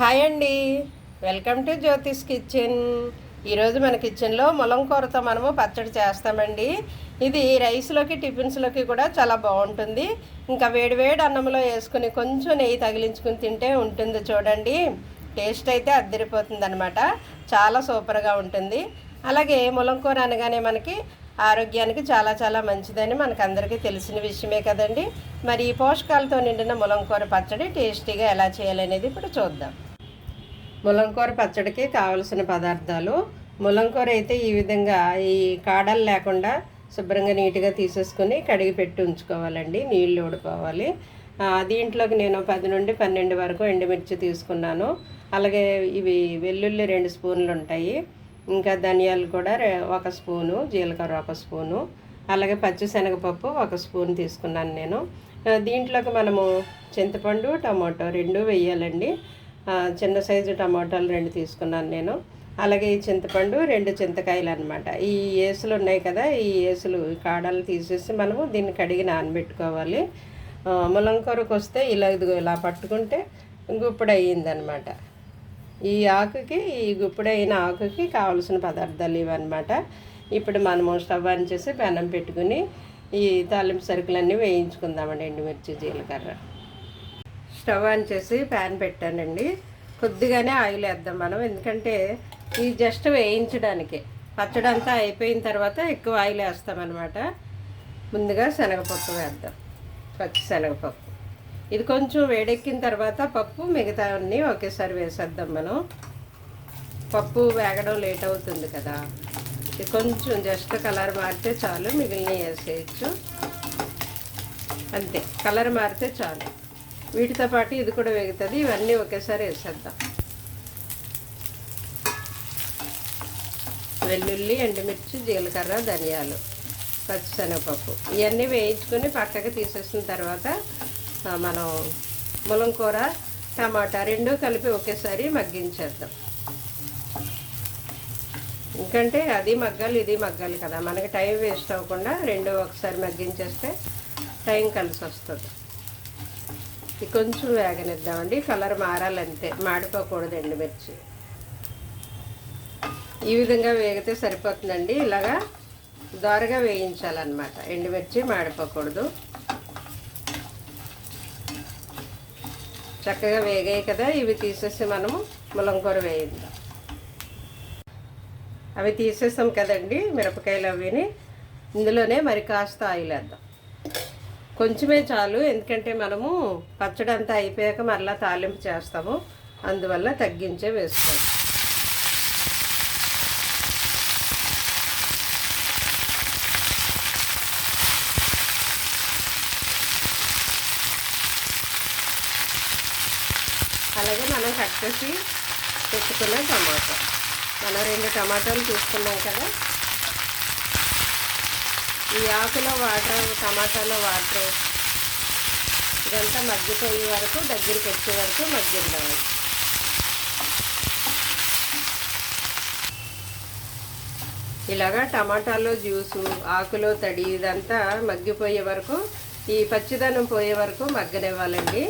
Hi అండి. Welcome to Jyothi's kitchen. ఈరోజు మన కిచెన్లో ములం కూరతో మనము పచ్చడి చేస్తామండి. ఇది రైస్లోకి టిఫిన్స్లోకి కూడా చాలా బాగుంటుంది. ఇంకా వేడివేడి అన్నంలో వేసుకుని కొంచెం నెయ్యి తగిలించుకుని తింటే ఉంటుంది చూడండి. టేస్ట్ అయితే అద్దరిపోతుంది అనమాట చాలా సూపర్గా ఉంటుంది. అలాగే ములం కూర అనగానే మనకి ఆరోగ్యానికి చాలా చాలా మంచిదని మనకు అందరికీ తెలిసిన విషయమే కదండి. మరి ఈ పోషకాలతో నిండిన ములంకూర పచ్చడి టేస్టీగా ఎలా చేయాలనేది ఇప్పుడు చూద్దాం. ములంకూర పచ్చడికి కావలసిన పదార్థాలు. ములంకూర అయితే ఈ విధంగా ఈ కాడలు లేకుండా శుభ్రంగా నీట్గా తీసేసుకొని కడిగి పెట్టి ఉంచుకోవాలండి. నీళ్ళు ఊడిపోవాలి దీంట్లోకి నేను పది నుండి పన్నెండు వరకు ఎండుమిర్చి తీసుకున్నాను. అలాగే ఇవి వెల్లుల్లి రెండు స్పూన్లు ఉంటాయి. ఇంకా ధనియాలు కూడా ఒక స్పూను జీలకర్ర ఒక స్పూను అలాగే పచ్చిశనగపప్పు ఒక స్పూన్ తీసుకున్నాను నేను. దీంట్లోకి మనము చింతపండు టమాటో రెండు వేయాలండి. చిన్న సైజు టమాటాలు రెండు తీసుకున్నాను నేను. అలాగే ఈ చింతపండు రెండు చింతకాయలు అనమాట ఈ ఏసులు ఉన్నాయి కదా ఈ ఏసులు కాడలు తీసేసి మనము దీన్ని కడిగి నానబెట్టుకోవాలి. ఆ, ములంకూరకు వస్తే ఇలా ఇదిగో ఇలా పట్టుకుంటే గుప్పుడు అయ్యిందనమాట ఈ ఆకుకి ఈ గుప్పుడైన ఆకుకి కావలసిన పదార్థాలు ఇవన్నమాట. ఇప్పుడు మనము స్టవ్ ఆన్ చేసి పెనం పెట్టుకుని ఈ తాలింపు సరుకులన్నీ వేయించుకుందామండి ఎండుమిర్చి జీలకర్ర. స్టవ్ ఆన్ చేసి ప్యాన్ పెట్టానండి. కొద్దిగానే ఆయిల్ వేద్దాం మనం ఎందుకంటే ఇది జస్ట్ వేయించడానికి. పచ్చడి అంతా అయిపోయిన తర్వాత ఎక్కువ ఆయిల్ వేస్తామన్నమాట ముందుగా శనగపప్పు వేద్దాం. పచ్చి శనగపప్పు. ఇది కొంచెం వేడెక్కిన తర్వాత పప్పు మిగతా అన్నీ ఒకేసారి వేసేద్దాం మనం. పప్పు వేగడం లేట్ అవుతుంది కదా. ఇది కొంచెం జస్ట్ కలర్ మారితే చాలు మిగిలిన వేసేయచ్చు. అంతే కలర్ మారితే చాలు. వీటితో పాటు ఇది కూడా వేగుతుంది. ఇవన్నీ ఒకేసారి వేసేద్దాం. వెల్లుల్లి ఎండుమిర్చి జీలకర్ర ధనియాలు పచ్చిశనగపప్పు ఇవన్నీ వేయించుకొని పక్కకి తీసేసిన తర్వాత మనం ములంకూర టమాటా రెండు కలిపి ఒకేసారి మగ్గించేద్దాం. ఎందుకంటే అది మగ్గాలి ఇది మగ్గాలి కదా. మనకి టైం వేస్ట్ అవ్వకుండా రెండు ఒకసారి మగ్గించేస్తే టైం కలిసి వస్తుంది కొంచెం వేగనిద్దామండి. కలర్ మారాలంతే. మాడిపోకూడదు ఎండుమిర్చి. ఈ విధంగా వేగితే సరిపోతుందండి. ఇలాగా దోరగా వేయించాలన్నమాట. ఎండుమిర్చి మాడిపోకూడదు. చక్కగా వేగాయి కదా. ఇవి తీసేసి మనము ములంకూర వేయిద్దాం. అవి తీసేసాం కదండి. మిరపకాయలు అవిని. ఇందులోనే మరి కాస్త ఆయిల్ వేద్దాం కొంచెమే చాలు ఎందుకంటే మనము పచ్చడి అంతా అయిపోయాక మరలా తాలింపు చేస్తాము. అందువల్ల తగ్గించే వేసుకోండి అలాగే మనం కట్ చేసి పెట్టుకున్న టమాటా. మనం రెండు టమాటాలు తీసుకున్నాం కదా ఈ ఆకులో వాటర్ టమాటాలో వాటర్ ఇదంతా మగ్గిపోయే వరకు దగ్గరికి వచ్చే వరకు మగ్గిద్దాం ఇలాగా టమాటాలో జ్యూసు ఆకులో తడి ఇదంతా మగ్గిపోయే వరకు ఈ పచ్చిదనం పోయే వరకు మగ్గనివ్వాలండి.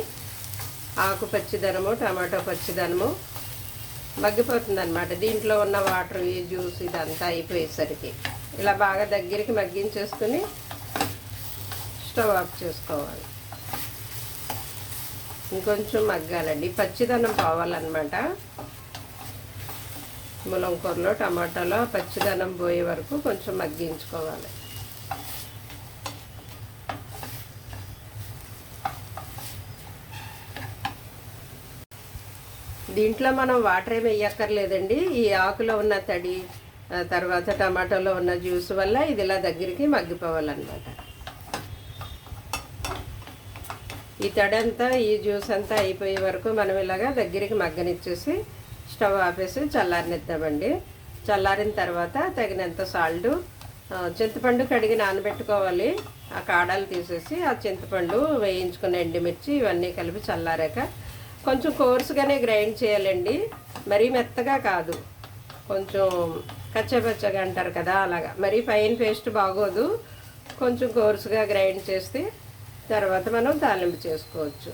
ఆకు పచ్చిదనము టమాటో పచ్చిదనము మగ్గిపోతుంది అనమాట దీంట్లో ఉన్న వాటర్ ఈ జ్యూస్ ఇదంతా అయిపోయేసరికి. ఇలా బాగా దగ్గరికి మగ్గించేసుకుని స్టవ్ ఆఫ్ చేసుకోవాలి. ఇంకొంచెం మగ్గాలండి. పచ్చిదనం పోవాలన్నమాట. ములంకూరలో టమాటాలో పచ్చిదనం పోయే వరకు కొంచెం మగ్గించుకోవాలి. దీంట్లో మనం వాటర్ ఏమి వేయక్కర్లేదండి. ఈ ఆకులో ఉన్న తడి తర్వాత టమాటోలో ఉన్న జ్యూస్ వల్ల ఇది ఇలా దగ్గరికి మగ్గిపోవాలన్నమాట. ఈ తడంతా ఈ జ్యూస్ అంతా అయిపోయే వరకు మనం ఇలాగా దగ్గరికి మగ్గనిచ్చేసి స్టవ్ ఆపేసి చల్లారనిద్దామండి. చల్లారిన తర్వాత తగినంత సాల్ట్ చింతపండు కడిగి నానబెట్టుకోవాలి. ఆ కాడలు తీసేసి ఆ చింతపండు వేయించుకున్న ఎండుమిర్చి ఇవన్నీ కలిపి చల్లారాక కొంచెం కోర్సుగానే గ్రైండ్ చేయాలండి. మరీ మెత్తగా కాదు. కొంచెం కచ్చపచ్చగా అంటారు కదా అలాగా. మరీ ఫైన్ పేస్ట్ బాగోదు. కొంచెం కోర్సుగా గ్రైండ్ చేస్తే తర్వాత మనం తాలింపు చేసుకోవచ్చు.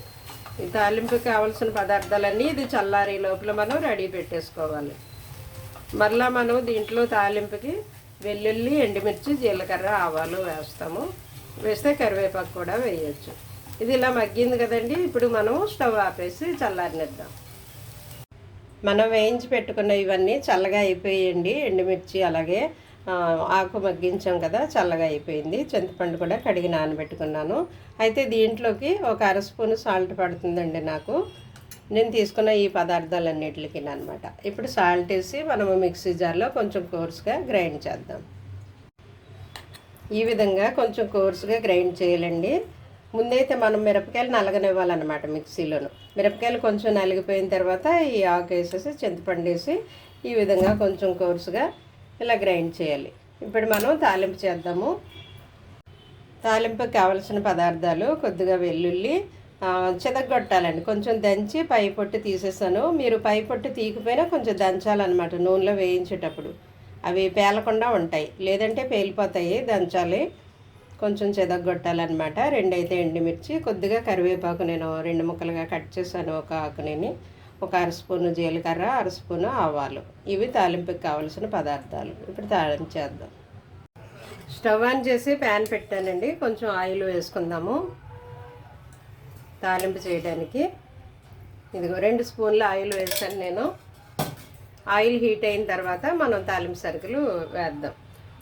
ఈ తాలింపుకి కావాల్సిన పదార్థాలన్నీ ఇది చల్లారి లోపల మనం రెడీ పెట్టేసుకోవాలి. మరలా మనం దీంట్లో తాలింపుకి వెల్లుల్లి ఎండుమిర్చి జీలకర్ర ఆవాలు వేస్తాము. వేస్తే కరివేపాకు కూడా వేయచ్చు. ఇది ఇలా మగ్గింది కదండి. ఇప్పుడు మనం స్టవ్ ఆపేసి చల్లారినిద్దాం. మనం వేయించి పెట్టుకున్న ఇవన్నీ చల్లగా అయిపోయాయండి ఎండుమిర్చి అలాగే ఆకు మగ్గించాం కదా చల్లగా అయిపోయింది. చింతపండు కూడా కడిగి నానబెట్టుకున్నాను. అయితే దీంట్లోకి ఒక అర స్పూన్ సాల్ట్ పడుతుందండి నాకు. నేను తీసుకున్న ఈ పదార్థాలన్నిటికి అనమాట ఇప్పుడు సాల్ట్ వేసి మనము మిక్సీ జార్లో కొంచెం కోర్స్గా గ్రైండ్ చేద్దాం. ఈ విధంగా కొంచెం కోర్సుగా గ్రైండ్ చేయాలండి. ముందైతే మనం మిరపకాయలు నలగనివ్వాలన్నమాట మిక్సీలోను. మిరపకాయలు కొంచెం నలిగిపోయిన తర్వాత ఈ ఆకు వేసేసి చింతపండు వేసి ఈ విధంగా కొంచెం కోర్సుగా ఇలా గ్రైండ్ చేయాలి. ఇప్పుడు మనం తాలింపు చేద్దాము. తాలింపు కావలసిన పదార్థాలు కొద్దిగా వెల్లుల్లి చెదగొట్టాలండి. కొంచెం దంచి పై పొట్టు తీసేసాను. మీరు పై పొట్టు తీయకపోయినా కొంచెం దంచాలన్నమాట నూనెలో వేయించేటప్పుడు. అవి పేలకుండా ఉంటాయి. లేదంటే పేలిపోతాయి దంచాలి. కొంచెం చెదగొట్టాలన్నమాట రెండైతే ఎండుమిర్చి కొద్దిగా కరివేపాకు నేను రెండు ముక్కలుగా కట్ చేశాను ఒక ఆకునేని. ఒక అర స్పూను జీలకర్ర అర స్పూను ఆవాలు. ఇవి తాలింపుకి కావలసిన పదార్థాలు. ఇప్పుడు తాలింపు చేద్దాం. స్టవ్ ఆన్ చేసి ప్యాన్ పెట్టానండి. కొంచెం ఆయిల్ వేసుకుందాము. తాలింపు చేయడానికి. ఇదిగో రెండు స్పూన్ల ఆయిల్ వేసాను నేను. ఆయిల్ హీట్ అయిన తర్వాత మనం తాలింపు సరుకులు వేద్దాం.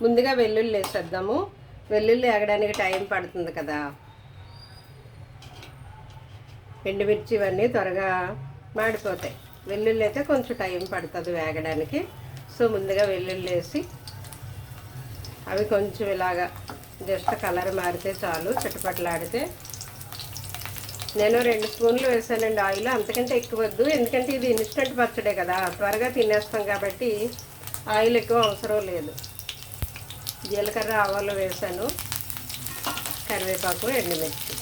ముందుగా వెల్లుల్లి వేసేద్దాము. వెల్లుల్లి ఎగడానికి టైం పడుతుంది కదా. ఎండుమిర్చి ఇవన్నీ త్వరగా మాడిపోతాయి. వెల్లుల్లి అయితే కొంచెం టైం పడుతుంది వేగడానికి. సో ముందుగా వెల్లుల్లి వేసి అవి కొంచెం ఇలాగా జస్ట్ కలర్ మారితే చాలు చుట్టుపట్లాడితే నేను రెండు స్పూన్లు వేసానండి ఆయిల్. అంతకంటే ఎక్కువ వద్దు. ఎందుకంటే ఇది ఇన్స్టెంట్ పచ్చడే కదా. త్వరగా తినేస్తాం కాబట్టి ఆయిల్ ఎక్కువ అవసరం లేదు. జీలకర్ర ఆవాలు వేసాను. కరివేపాకు ఎండుమిర్చి.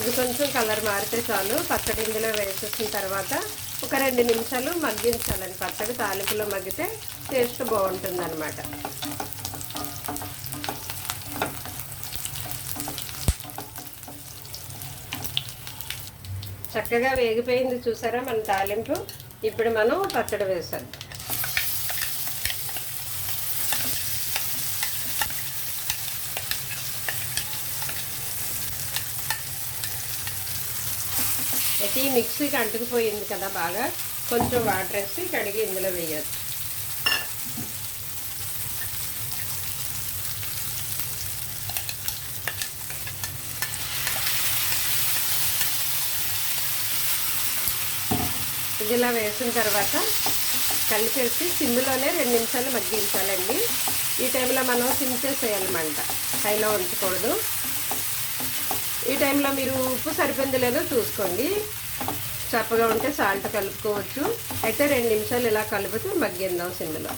ఇది కొంచెం కలర్ మారితే చాలు. పచ్చడి ఇందులో వేసేసిన తర్వాత ఒక రెండు నిమిషాలు మగ్గించాలండి పచ్చడి తాలింపులో మగ్గితే టేస్ట్ బాగుంటుంది అనమాట చక్కగా వేగిపోయింది చూసారా మన తాలింపు? ఇప్పుడు మనం పచ్చడి వేసాం. అయితే ఈ మిక్సీకి అంటుకుపోయింది కదా బాగా. కొంచెం వాటర్ వేసి కడిగి ఇందులో వేయచ్చు. ఇది ఇలా వేసిన తర్వాత కలిపేసి సిమ్లోనే రెండు నిమిషాలు మగ్గించాలండి. ఈ టైంలో మనం సిమ్ చేసేయాలన్నమాట హైలో ఉంచకూడదు. ఈ టైంలో మీరు ఉప్పు సరిపోయింది లేదో చూసుకోండి. చప్పగా ఉంటే సాల్ట్ కలుపుకోవచ్చు. అయితే రెండు నిమిషాలు ఇలా కలుపుతూ మగ్గిందాం సిమ్లో.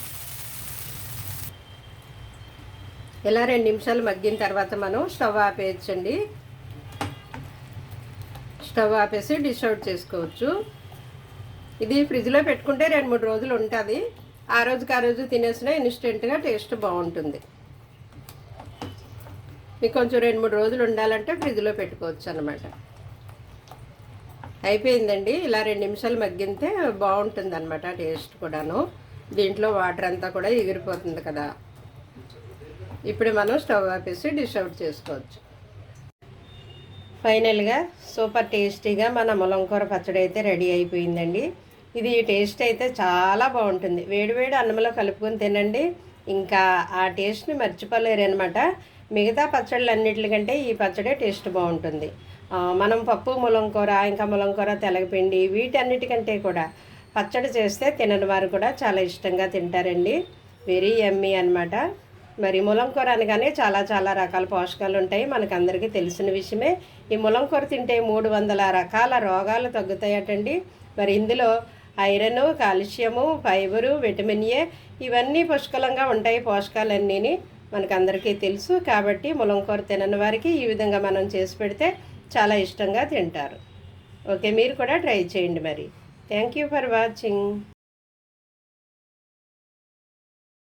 ఇలా రెండు నిమిషాలు మగ్గిన తర్వాత మనం స్టవ్ ఆపేయచ్చండి. స్టవ్ ఆపేసి డిష్ అవుట్ చేసుకోవచ్చు. ఇది ఫ్రిడ్జ్లో పెట్టుకుంటే రెండు మూడు రోజులు ఉంటుంది. ఆ రోజుకి ఆ రోజు తినేసినా ఇన్స్టెంట్గా టేస్ట్ బాగుంటుంది. మీకు కొంచెం రెండు మూడు రోజులు ఉండాలంటే ఫ్రిడ్జ్లో పెట్టుకోవచ్చు అనమాట అయిపోయిందండి. ఇలా రెండు నిమిషాలు మగ్గితే బాగుంటుంది అనమాట టేస్ట్ కూడాను. దీంట్లో వాటర్ అంతా కూడా ఎగిరిపోతుంది కదా. ఇప్పుడు మనం స్టవ్ ఆపేసి డిష్ అవుట్ చేసుకోవచ్చు. ఫైనల్గా సూపర్ టేస్టీగా మన ములంకూర పచ్చడి అయితే రెడీ అయిపోయిందండి. ఇది టేస్ట్ అయితే చాలా బాగుంటుంది. వేడివేడి అన్నంలో కలుపుకొని తినండి. ఇంకా ఆ టేస్ట్ని మర్చిపోలేరు అనమాట మిగతా పచ్చళ్ళన్నిటికంటే ఈ పచ్చడే టేస్ట్ బాగుంటుంది. మనం పప్పు ములంకూర ఇంకా ములంకూర తెలగపిండి వీటన్నిటికంటే కూడా పచ్చడి చేస్తే తినని వారు కూడా చాలా ఇష్టంగా తింటారండి. వెరీ ఎమ్మీ అనమాట మరి ములంకూర అనగానే చాలా చాలా రకాల పోషకాలు ఉంటాయి. మనకు అందరికీ తెలిసిన విషయమే. ఈ ములంకూర తింటే మూడు వందల రకాల రోగాలు తగ్గుతాయటండి. మరి ఇందులో iron calcium fibre vitamin A ఇవన్నీ పుష్కలంగా ఉంటాయి పోషకాలన్నీని. మనకందరికీ తెలుసు కాబట్టి ములంకూర తినని వారికి ఈ విధంగా మనం చేసి పెడితే చాలా ఇష్టంగా తింటారు. ఓకే మీరు కూడా ట్రై చేయండి మరి. Thank you for watching